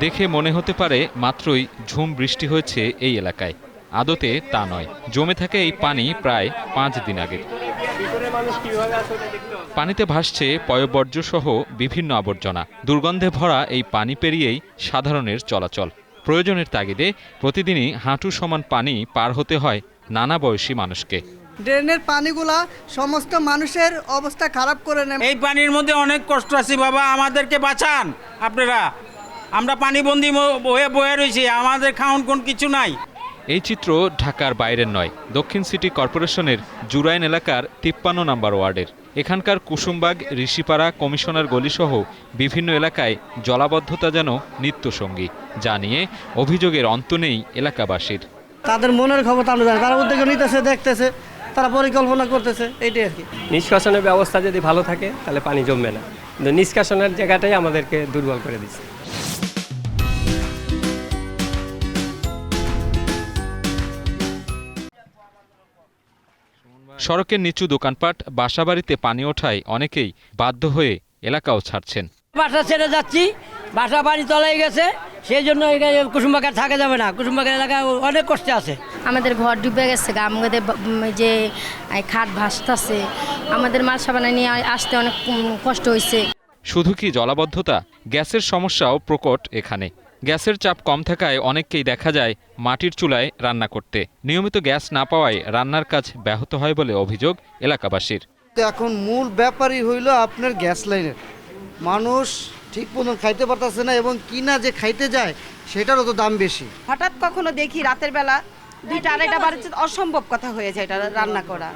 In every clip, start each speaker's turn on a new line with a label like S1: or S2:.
S1: দেখে মনে হতে পারে মাত্রই ঝুম বৃষ্টি হয়েছে এই এলাকায়। আদতে তা নয়। জমে থাকে এই পানি প্রায় পাঁচ দিন আগে। পানিতে ভাসছে পয়বর্জ্য সহ বিভিন্ন আবর্জনা। দুর্গন্ধে ভরা এই পানি পেরিয়েই সাধারণের চলাচল। প্রয়োজনের তাগিদে প্রতিদিনই হাঁটু সমান পানি পার হতে হয় নানা বয়সী মানুষকে।
S2: ড্রেনের পানিগুলা সমস্ত মানুষের অবস্থা খারাপ করে নেয়।
S3: এই পানির মধ্যে অনেক কষ্ট আছে বাবা আমাদেরকে বাঁচান আপনারা। আমরা পানিবন্দি বয়ে বয়ে রয়েছি আমাদের খাওন কোন কিছু নাই।
S1: এই চিত্র ঢাকার বাইরের নয় দক্ষিণ সিটি কর্পোরেশনের জুরাইন এলাকার তিপ্পান্ন নম্বর ওয়ার্ডের। এখানকার কুসুমবাগ ঋষিপাড়া কমিশনার গলিসহ বিভিন্ন এলাকায় জলাবদ্ধতা যেন নিত্যসঙ্গী যা নিয়ে অভিযোগের অন্ত নেই এলাকাবাসীর।
S2: তাদের মনের খবর তারা উদ্যোগ নিতেছে দেখতেছে। তারা পরিকল্পনা করতেছে এইটাই আর কি।
S4: নিষ্কাশনের ব্যবস্থা যদি ভালো থাকে তাহলে পানি জমবে না। কিন্তু নিষ্কাশনের জায়গাটাই আমাদেরকে দুর্বল করে দিচ্ছে
S1: সড়কের নিচু দোকানপাট বাসাবাড়িতে পানি ওঠায় অনেকেই বাধ্য হয়ে এলাকাও ছাড়ছেন।
S5: বাসা ছেড়ে যাচ্ছি বাসা বাড়ি তলায় গেছে। সেই জন্য এখানে কুসুমবাগার থাকা যাবে না। কুসুমবাগার এলাকায় অনেক কষ্টে আছে।
S6: আমাদের ঘর ডুবে গেছে গা আমাদের যে খাট ভাসতেছে। আমাদের মাল সাবানা নিয়ে আসতে অনেক কষ্ট হয়েছে
S1: শুধু কি জলাবদ্ধতা? গ্যাসের সমস্যাও প্রকট এখানে। গ্যাসের চাপ কম থাকায় অনেককেই দেখা যায় মাটির চুলায় রান্না করতে। নিয়মিত গ্যাস না পাওয়ায় রান্নার কাজ ব্যাহত হয় বলে অভিযোগ এলাকাবাসীর।
S7: তো এখন মূল ব্যাপারই হইল আপনার গ্যাস লাইনের। মানুষ ঠিক মতন খাইতে পারতেছে না এবং কিনা যে খাইতে যায়, সেটারও তো দাম বেশি।
S8: হঠাৎ কখনো দেখি রাতের বেলা দুইটা আড়াইটা বাড়িতে অসম্ভব কথা হয়ে যায় এটা রান্না করা।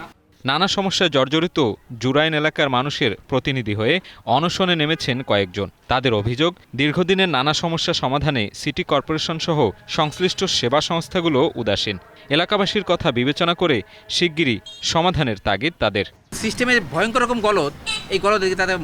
S1: নানা সমস্যায় জর্জরিত জুরাইন এলাকার মানুষের প্রতিনিধি হয়ে অনশনে নেমেছেন কয়েকজন। তাদের অভিযোগ, দীর্ঘদিনের নানা সমস্যা সমাধানে সিটি কর্পোরেশন সহ সংশ্লিষ্ট সেবা সংস্থাগুলো উদাসীন। এলাকাবাসীর কথা বিবেচনা করে শিগগিরই সমাধানের তাগিদ তাদের।
S9: সিস্টেমের ভয়ঙ্কর রকম গলদ, এই গলদ তাদের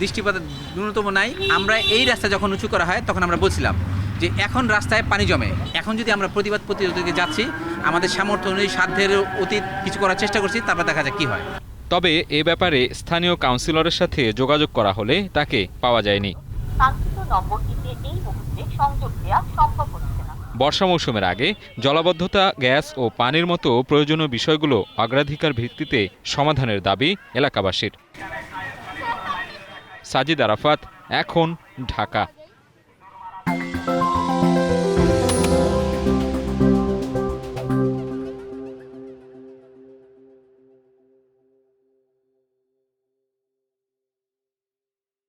S9: দৃষ্টিপাত ন্যূনতম নাই। আমরা এই রাস্তা যখন উঁচু করা হয়, তখন আমরা বলছিলাম যে এখন রাস্তায় পানি জমে। এখন যদি আমরা প্রতিবাদ প্রতিরোধে যাচ্ছি আমাদের সামর্থ্য অনুযায়ী সাধ্যের অতীত কিছু করার চেষ্টা করছি তারপর দেখা যাক কি হয়।
S1: তবে এ ব্যাপারে স্থানীয় কাউন্সিলরের সাথে যোগাযোগ করা হলে তাকে পাওয়া যায়নি।
S10: কাঙ্ক্ষিত নম্বরটিতে এই মুহূর্তে সংযোগ দেওয়া সম্ভব হচ্ছে না।
S1: বর্ষা মৌসুমের আগে জলাবদ্ধতা গ্যাস ও পানির মতো প্রয়োজনীয় বিষয়গুলো অগ্রাধিকার ভিত্তিতে সমাধানের দাবি এলাকাবাসীর। সাজিদ আরাফাত এখন ঢাকা।